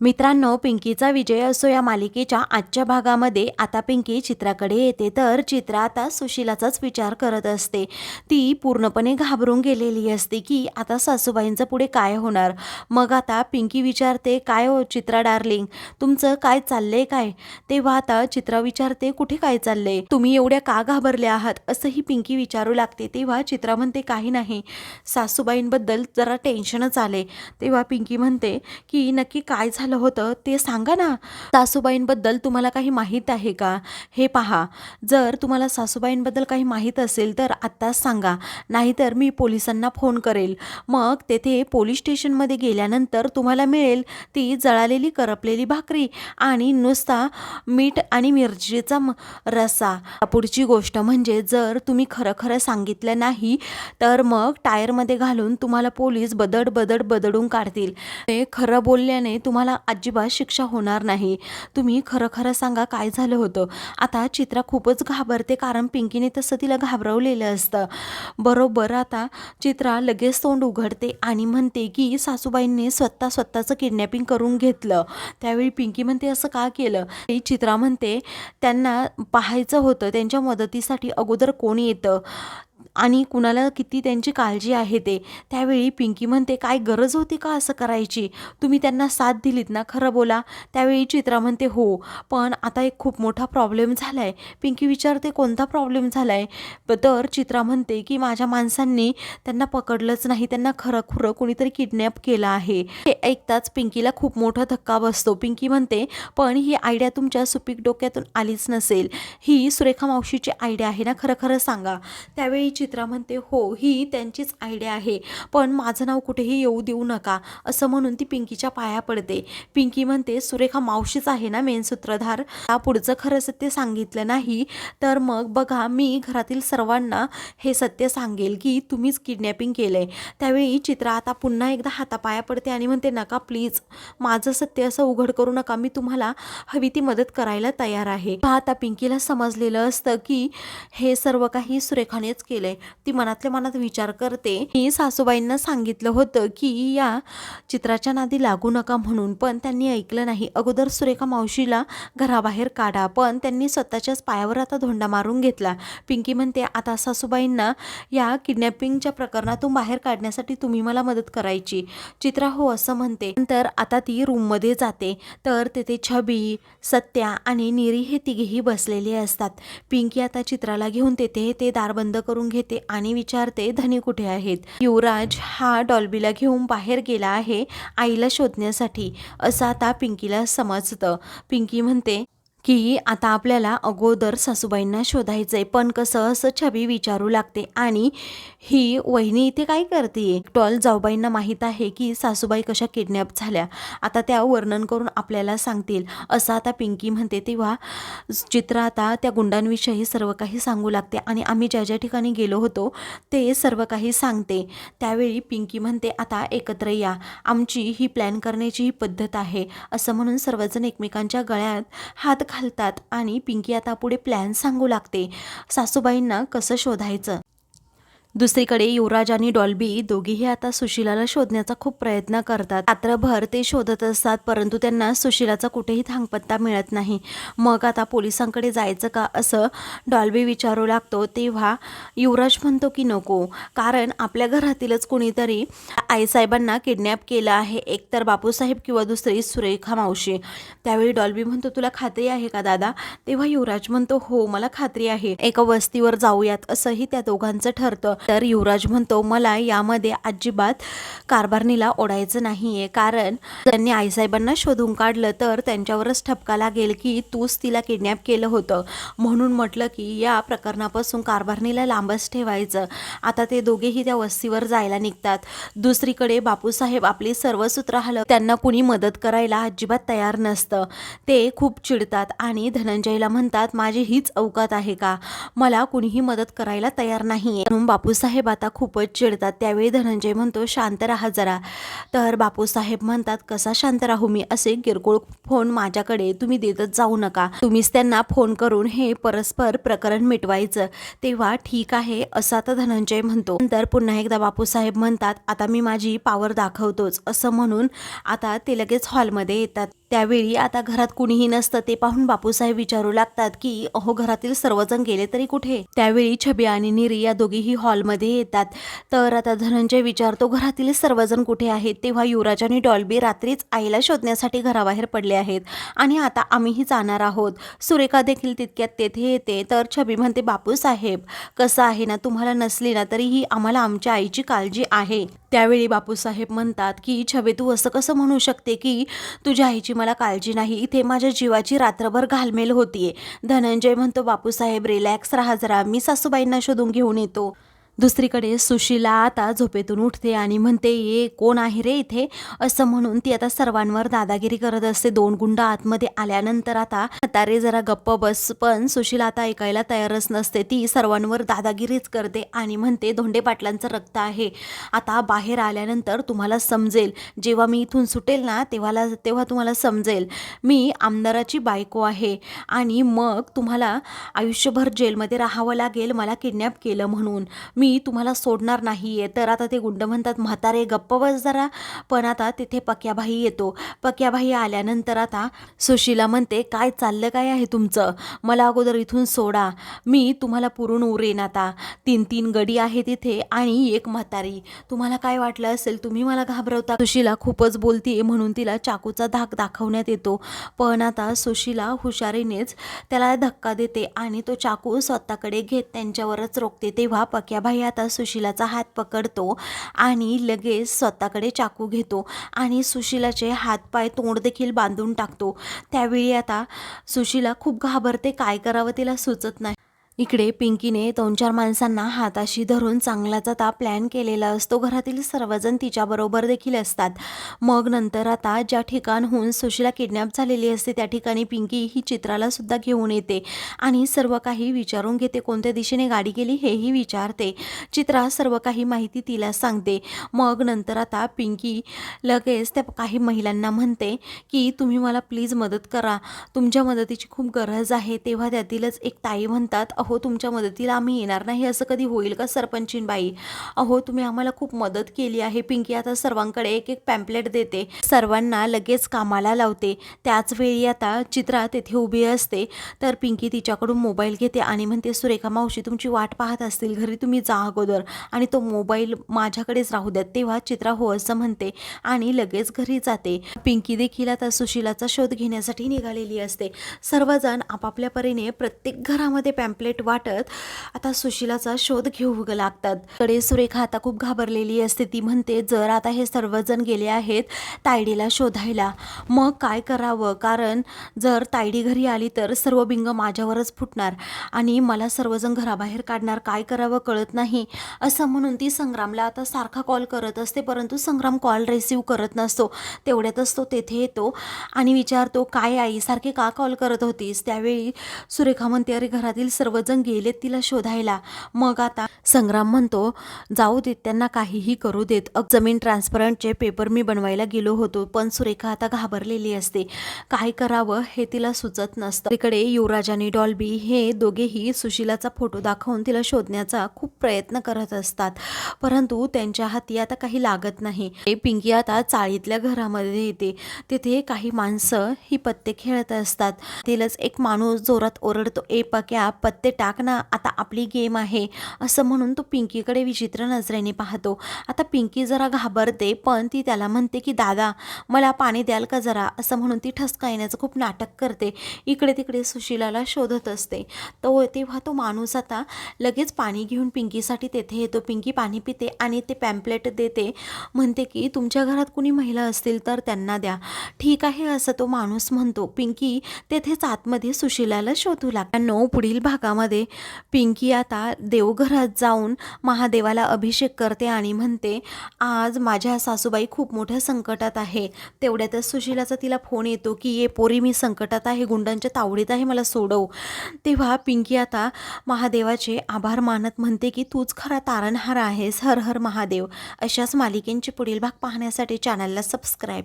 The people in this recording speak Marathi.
मित्रांनो पिंकीचा विजय असो या मालिकेच्या आजच्या भागामध्ये आता पिंकी चित्राकडे येते तर चित्रा आता सुशिलाचाच विचार करत असते. ती पूर्णपणे घाबरून गेलेली असते की आता सासूबाईंचं पुढे काय होणार? मग आता पिंकी विचारते काय हो चित्रा डार्लिंग तुमचं काय चाललंय काय? तेव्हा आता चित्रा विचारते कुठे काय चाललंय? तुम्ही एवढ्या का घाबरल्या आहात? असंही पिंकी विचारू लागते. तेव्हा चित्रा म्हणते काही नाही. सासूबाईंबद्दल जरा टेन्शनच आले तेव्हा पिंकी म्हणते की नक्की काय झालं होतं ते सांगा ना. सासूबाईंबद्दल तुम्हाला काही माहीत आहे का? हे पहा जर तुम्हाला सासूबाईंबद्दल काही माहीत असेल तर आत्ताच सांगा. नाहीतर मी पोलिसांना फोन करेल. मग तेथे पोलीस स्टेशनमध्ये गेल्यानंतर तुम्हाला मिळेल ती जळालेली करपलेली भाकरी आणि नुसता मीठ आणि मिरचीचा म- रस्सा. पुढची गोष्ट म्हणजे जर तुम्ही खरं खरं सांगितलं नाही तर मग टायरमध्ये घालून तुम्हाला पोलीस बदड बदड बदडून काढतील. ते खरं बोलल्याने तुम्हाला अजिबात शिक्षा होणार नाही. तुम्ही खरं खरं सांगा काय झालं होतं? आता चित्रा खूपच घाबरते कारण पिंकीने तसं तिला घाबरवलेलं असतं. बरोबर आता चित्रा लगेच तोंड उघडते आणि म्हणते की सासूबाईंनी स्वतः स्वतःचं किडनॅपिंग करून घेतलं. त्यावेळी पिंकी म्हणते असं का केलं? ती चित्रा म्हणते त्यांना पाहायचं होतं. त्यांच्या मदतीसाठी अगोदर कोण येतं? आणि कुणाला किती त्यांची काळजी आहे ते त्यावेळी पिंकी म्हणते काय गरज होती का असं करायची? तुम्ही त्यांना साथ दिलीत ना खरं बोला. त्यावेळी चित्रा म्हणते हो पण आता एक खूप मोठा प्रॉब्लेम झाला आहे पिंकी विचारते कोणता प्रॉब्लेम झाला आहे तर चित्रा म्हणते की माझ्या माणसांनी त्यांना पकडलंच नाही त्यांना खरं खुरं कोणीतरी किडनॅप केलं आहे. हे ऐकताच पिंकीला खूप मोठा धक्का बसतो. पिंकी म्हणते पण ही आयडिया तुमच्या सुपीक डोक्यातून आलीच नसेल. ही सुरेखा मावशीची आयडिया आहे ना खरं खरं सांगा. त्यावेळी चित्रा म्हणते हो ही त्यांचीच आयडिया आहे. पण माझं नाव कुठेही येऊ देऊ नका. असं म्हणून ती पिंकीच्या पाया पडते. पिंकी म्हणते सुरेखा मावशीच आहे ना मेन सूत्रधार? पुढचं खरं सत्य सांगितलं नाही? तर मग बघा मी घरातील सर्वांना हे सत्य सांगेल की तुम्हीच किडनॅपिंग केलंय. त्यावेळी चित्रा आता पुन्हा एकदा हातापाया पडते आणि म्हणते नका प्लीज माझं सत्य असं उघड करू नका. मी तुम्हाला हवी ती मदत करायला तयार आहे. आता पिंकीला समजलेलं असतं की हे सर्व काही सुरेखानेच केलंय ती मनातल्या मनात विचार करते. मी सासूबाईंना सांगितलं होतं की या चित्राच्या नादी लागू नका म्हणून पण त्यांनी ऐकलं नाही. अगोदर सुरेखा मावशीला घराबाहेर काढा पण त्यांनी स्वतःच्याच पायावर आता धोंडा मारून घेतला. पिंकी म्हणते आता सासूबाईंना या किडनॅपिंगच्या प्रकरणातून बाहेर काढण्यासाठी तुम्ही मला मदत करायची. चित्रा हो असं म्हणते. नंतर आता ती रूममध्ये जाते. तर तेथे छबी सत्या आणि निरी हे तिघेही बसलेले असतात. पिंकी आता चित्राला घेऊन तेथे ते दार बंद करून घे घेते आणि विचारते धनी कुठे आहेत? युवराज हा डॉल्बीला घेऊन बाहेर गेला आहे आईला शोधण्यासाठी. असं आता पिंकीला समजतं. पिंकी म्हणते की आता आपल्याला अगोदर सासूबाईंना शोधायचं आहे पण कसं असं छबी विचारू लागते. आणि ही वहिनी इथे काय करते? टॉल जाऊबाईंना माहीत आहे की सासूबाई कशा किडनॅप झाल्या. आता त्या वर्णन करून आपल्याला सांगतील. असं आता पिंकी म्हणते तेव्हा चित्र आता त्या गुंडांविषयी सर्व काही सांगू लागते. आणि आम्ही ज्या ज्या ठिकाणी गेलो होतो ते सर्व काही सांगते. त्यावेळी पिंकी म्हणते आता एकत्र या. आमची ही प्लॅन करण्याची ही पद्धत आहे. असं म्हणून सर्वजण एकमेकांच्या गळ्यात हात घालतात आणि पिंकी आता पुढे प्लॅन सांगू लागते. सासूबाईंना कसं शोधायचं? दुसरीकडे युवराज आणि डॉल्बी दोघीही आता सुशिलाला शोधण्याचा खूप प्रयत्न करतात. रात्रभर ते शोधत असतात परंतु त्यांना सुशिलाचा कुठेही थांगपत्ता मिळत नाही. मग आता पोलिसांकडे जायचं का असं डॉल्बी विचारू लागतो तेव्हा युवराज म्हणतो की नको कारण आपल्या घरातीलच कुणीतरी आईसाहेबांना किडनॅप केलं आहे एकतर बापूसाहेब किंवा दुसरी सुरेखा मावशी. त्यावेळी डॉल्बी म्हणतो तुला खात्री आहे का दादा? तेव्हा युवराज म्हणतो हो मला खात्री आहे. एका वस्तीवर जाऊयात असंही त्या दोघांचं ठरतं. तर युवराज म्हणतो मला यामध्ये अजिबात कारभारणीला ओढायचं नाहीये. कारण त्यांनी आईसाहेबांना शोधून काढलं तर त्यांच्यावरच ठपका लागेल की तूच तिला किडनॅप केलं होतं. म्हणून म्हटलं की या प्रकरणापासून कारभारणीला लांबच ठेवायचं. आता ते दोघेही त्या वस्तीवर जायला निघतात. दुसरीकडे बापूसाहेब आपली सर्व सूत्र हलव त्यांना कुणी मदत करायला अजिबात तयार नसतं. ते खूप चिडतात आणि धनंजयला म्हणतात माझी हीच अवकात आहे का? मला कुणीही मदत करायला तयार नाही म्हणून बापू बापूसाहेब आता खूपच चिडतात. त्यावेळी धनंजय म्हणतो शांत राहा जरा. तर बापूसाहेब म्हणतात कसा शांत राहू मी? असे किरकोळ फोन माझ्याकडे तुम्ही देतच जाऊ नका. तुम्हीच त्यांना फोन करून हे परस्पर प्रकरण मिटवायचं. तेव्हा ठीक आहे असं आता धनंजय म्हणतो. नंतर पुन्हा एकदा बापूसाहेब म्हणतात आता मी माझी पावर दाखवतोच असं म्हणून आता ते लगेच हॉलमध्ये येतात. त्यावेळी आता घरात कुणीही नसतं ते पाहून बापूसाहेब विचारू लागतात की अहो घरातील सर्वजण गेले तरी कुठे? त्यावेळी छबी आणि निरी या दोघीही हॉलमध्ये येतात. तर आता धनंजय विचारतो घरातील सर्वजण कुठे आहेत? तेव्हा युवराज आणि डॉल्बी रात्रीच आईला शोधण्यासाठी घराबाहेर पडले आहेत. आणि आता आम्हीही जाणार आहोत. सुरेखा देखील तितक्यात तेथे येते. तर छबी म्हणते बापूसाहेब कसं आहे ना तुम्हाला नसली ना तरीही आम्हाला आमच्या आईची काळजी आहे. त्यावेळी बापूसाहेब म्हणतात की छबी तू असं कसं म्हणू शकते की तुझ्या आईची मला काळजी नाही. इथे माझ्या जीवाची रात्रभर घालमेल होतीये. धनंजय म्हणतो बापूसाहेब रिलॅक्स राहा जरा. मी सासूबाईंना शोधून घेऊन येतो. दुसरीकडे सुशीला आता झोपेतून उठते आणि म्हणते ये कोण आहे रे इथे? असं म्हणून ती आता सर्वांवर दादागिरी करत असते. दोन गुंड आतमध्ये आल्यानंतर आता तारे जरा गप्प बस. पण सुशीला आता ऐकायला तयारच नसते. ती सर्वांवर दादागिरीच करते आणि म्हणते धोंडे पाटलांचं रक्त आहे. आता बाहेर आल्यानंतर तुम्हाला समजेल. जेव्हा मी इथून सुटेल ना तेव्हाला तेव्हा तुम्हाला समजेल. मी आमदाराची बायको आहे आणि मग तुम्हाला आयुष्यभर जेलमध्ये राहावं लागेल. मला किडनॅप केलं म्हणून. मी मी तुम्हाला सोडणार नाही आहे तर आता ते गुंड म्हणतात म्हातारे गप्प बस जरा. पण आता तिथे पक्याबाई येतो. पक्याबाई आल्यानंतर आता सुशीला म्हणते काय चाललं काय आहे तुमचं? मला अगोदर इथून सोडा. मी तुम्हाला पुरून उरेन आता. तीन तीन गडी आहे तिथे आणि एक म्हातारी. तुम्हाला काय वाटलं असेल तुम्ही मला घाबरवता? सुशीला खूपच बोलतीये म्हणून तिला चाकूचा धाक दाखवण्यात येतो. पण आता सुशीला हुशारीनेच त्याला धक्का देते आणि तो चाकू स्वतःकडे घेत त्यांच्यावरच रोखते. तेव्हा पक्याबाई आता सुशीलाचा हात पकडतो आणि लगेच स्वतःकडे चाकू घेतो आणि सुशीलाचे हातपाय तोंड देखील बांधून टाकतो. त्यावेळी आता सुशीला खूप घाबरते. काय करावं तिला सुचत नाही. इकडे पिंकीने दोन चार माणसांना हाताशी धरून चांगलाच आता प्लॅन केलेला असतो. घरातील सर्वजण तिच्याबरोबर देखील असतात. मग नंतर आता ज्या ठिकाणहून सुशीला किडनॅप झालेली असते त्या ठिकाणी पिंकी ही चित्राला सुद्धा घेऊन येते आणि सर्व काही विचारून घेते. कोणत्या दिशेने गाडी गेली हेही विचारते. चित्रा सर्व काही माहिती तिला सांगते. मग नंतर आता पिंकी लगेच त्या काही महिलांना म्हणते की तुम्ही मला प्लीज मदत करा. तुमच्या मदतीची खूप गरज आहे. तेव्हा त्यातीलच एक ताई म्हणतात अहो तुमच्या मदतीला आम्ही येणार नाही असं कधी होईल का सरपंचीन बाई अहो तुम्ही आम्हाला खूप मदत केली आहे. पिंकी आता सर्वांकडे एक एक पॅम्पलेट देते. सर्वांना लगेच कामाला लावते. त्याचवेळी आता चित्रा तेथे उभी असते. तर पिंकी तिच्याकडून मोबाईल घेते आणि म्हणते सुरेखा मावशी तुमची वाट पाहत असतील. घरी तुम्ही जा अगोदर आणि तो मोबाईल माझ्याकडेच राहू द्यात तेव्हा चित्रा हो असं म्हणते आणि लगेच घरी जाते. पिंकी देखील आता सुशीलाचा शोध घेण्यासाठी निघालेली असते. सर्वजण आपापल्या परीने प्रत्येक घरामध्ये पॅम्पलेट वाटत आता सुशीलाचा शोध घेऊ लागतात. कडे सुरेखा आता खूप घाबरलेली असते. ती म्हणते जर आता हे सर्वजण गेले आहेत तायडीला शोधायला मग काय करावं? कारण जर तायडी घरी आली तर सर्व बिंग माझ्यावरच फुटणार आणि मला सर्वजण घराबाहेर काढणार. काय करावं कळत नाही. असं म्हणून ती संग्रामला आता सारखा कॉल करत असते परंतु संग्राम कॉल रिसीव करत नसतो. तेवढ्यातच तो तेथे येतो आणि विचारतो काय आई सारखे का कॉल करत होतीस? त्यावेळी सुरेखा म्हणते अरे घरातील सर्व सर्वजण गेलेत तिला शोधायला. मग आता संग्राम म्हणतो जाऊ देत त्यांना काहीही करू देत. जमीन ट्रान्सपरंटचे पेपर मी बनवायला गेलो होतो पण सुरेखा आता घाबरलेली असते. काय करावं हे तिला सुचत नसतं. तिकडे युवराज आणि डॉल्बी हे दोघेही सुशीलाचा फोटो दाखवून तिला शोधण्याचा खूप प्रयत्न करत असतात. परंतु त्यांच्या हाती आता काही लागत नाही. हे पिंकी आता चाळीतल्या घरामध्ये येते. तिथे काही माणसं ही पत्ते खेळत असतात. तिलाच एक माणूस जोरात ओरडतो ए पक्या पत्ते टाक ना आता आपली गेम आहे. असं म्हणून तो पिंकीकडे विचित्र नजरेने पाहतो. आता पिंकी जरा घाबरते पण ती त्याला म्हणते की दादा मला पाणी द्याल का जरा? असं म्हणून ती ठसका येण्याचं खूप नाटक करते. इकडे तिकडे सुशिलाला शोधत असते. तो तेव्हा तो माणूस आता लगेच पाणी घेऊन पिंकीसाठी तेथे येतो. पिंकी पाणी पिते आणि ते पॅम्पलेट देते. म्हणते की तुमच्या घरात कुणी महिला असतील तर त्यांना द्या. ठीक आहे असं तो माणूस म्हणतो. पिंकी तेथेच आतमध्ये सुशिलाला शोधू लागतो पुढील भागामध्ये त्यामध्ये पिंकी आता देवघरात जाऊन महादेवाला अभिषेक करते आणि म्हणते आज माझ्या सासूबाई खूप मोठ्या संकटात आहे. तेवढ्यातच सुशिलाचा तिला फोन येतो की ये पोरी मी संकटात आहे. गुंडांच्या तावडीत आहे. मला सोडव. तेव्हा पिंकी आता महादेवाचे आभार मानत म्हणते की तूच खरा तारणहार आहेस. हर हर महादेव. अशाच मालिकेंचे पुढील भाग पाहण्यासाठी चॅनलला सबस्क्राईब